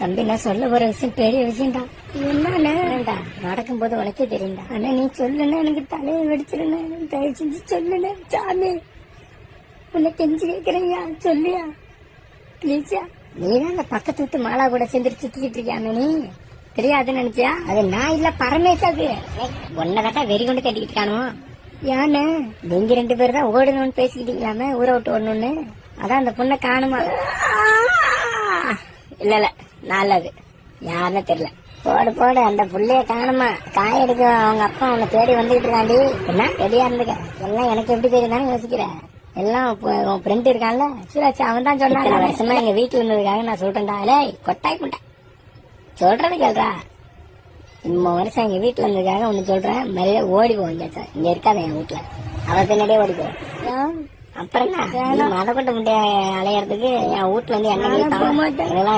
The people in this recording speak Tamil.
தம்பி நான் சொல்ல போற விஷயம் பெரிய விஷயம்டா. என்னடா நடக்கும்போது உனக்கே தெரியும்டா. ஆனா நீ சொல்லுன்னு எனக்கு தலையை வெடிச்சிருன்னு தயவு செஞ்சு சொல்லுன்னு சாமி. உன்னை கெஞ்சி கேட்கிறேன்யா சொல்லியா. ப்ளீஸ்யா நீ தான் அந்த பக்கத்து விட்டு மாலா கூட சேர்ந்து சுத்திக்கிட்டு இருக்கியாமே நீ? தெரியாதுன்னு நினைச்சியா? அது நான் இல்ல பரமேஷ் அது ஒன்னதான் வெறி கொண்டு கட்டிக்கிட்டு இருக்கானோ? யானே? நீங்க ரெண்டு பேரும் தான் ஓடணும்னு பேசிக்கிட்டீங்களாமே ஊரை விட்டு ஓடணும்னு? அதான் அந்த பொண்ணை காணுமா? இல்ல இல்ல. நல்லது. யாருன்னு தெரியல. போடு போடு அந்த புள்ளைய காணுமா? காய எடுக்க அவங்க அப்பா உன்னை தேடி வந்துகிட்டு இருக்காண்டி. என்ன? ரெடியா இருந்துக்க. எல்லாம் எனக்கு எப்படி தெரியும் யோசிக்கிறேன் எல்லாம் உன் ஃப்ரெண்ட் இருக்கான்ல. சிவாச்சி அவன் தான் சொன்னான். வருஷமா எங்க வீட்டுல இருந்ததுக்காக நான் சொல்றேன்டா. லேய் கொட்டாய் முட்டை சொல்றது கேள்றா இம்ம வருஷம் எங்க வீட்டுல இருந்ததுக்காக ஒண்ணு சொல்றேன். மரியாதை ஓடி போ இங்க இங்க இருக்காத என் வீட்டுல அவ பின்னாடியே ஓடி போ. அப்புறம் என்ன? மத கொண்ட முட்டைய அலையறதுக்கு என் வீட்டுல வந்து என்ன